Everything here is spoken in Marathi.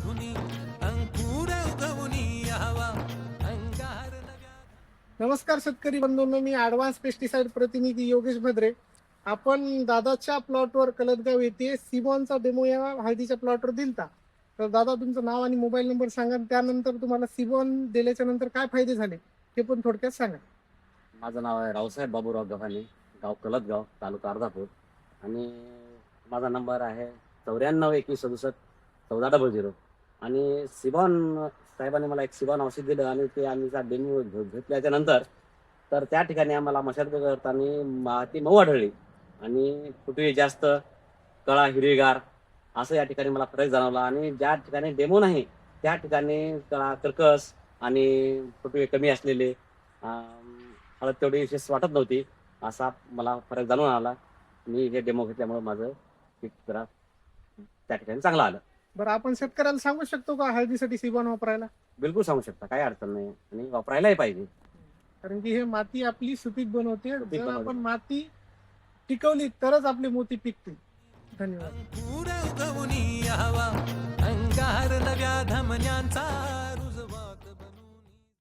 अंकुर उगवनी हवा अंगार नव्या नमस्कार शेतकरी बंधूंनो मी ॲडव्हान्स पेस्टिसाइड प्रतिनिधी योगेश भद्रे. आपण दादाच्या प्लॉटवर कलदगाव येथे सिमॉनचा डेमो या हळदीच्या प्लॉटवर दिलता. तर दादा तुमचं नाव आणि मोबाईल नंबर सांगा आणि त्यानंतर तुम्हाला सिमॉन दिल्याच्या नंतर काय फायदे झाले ते पण थोडक्यात सांगा. माझं नाव आहे रावसाहेब बाबूराव गव्हाणे गाव कलतगाव तालुका अर्धापूर. आणि माझा नंबर आहे चौऱ्याण्णव एकवीस सदुसष्ट चौदा डबल झिरो आणि सिबॉन साहेबांनी मला एक सिबॉन औषध दिलं आणि ते आम्ही डेमो घेतल्याच्या नंतर तर त्या ठिकाणी आम्हाला मशागत करताना माती मऊ आढळली. आणि कुठे जास्त कळा हिरवीगार असं या ठिकाणी मला फरक जाणवला. आणि ज्या ठिकाणी डेमो नाही त्या ठिकाणी कळा कर्कस आणि फुटवे कमी असलेले हळद तेवढी विशेष वाटत नव्हती असा मला फरक जाणून आला. मी हे डेमो घेतल्यामुळे माझं पीक जरा त्या ठिकाणी चांगलं आलं. बरं आपण शेतकऱ्याला सांगू शकतो का हळदीसाठी सिबॉन वापरायला? बिलकुल सांगू शकता काही अडचण नाही. आणि वापरायलाही पाहिजे. कारण की हे माती आपली सुपीक बनवते. सुपीक जर बनवते. आपण माती टिकवली तरच आपली मोती पिकतील धन्यवाद. अंगार नव्या धमन्यांचा.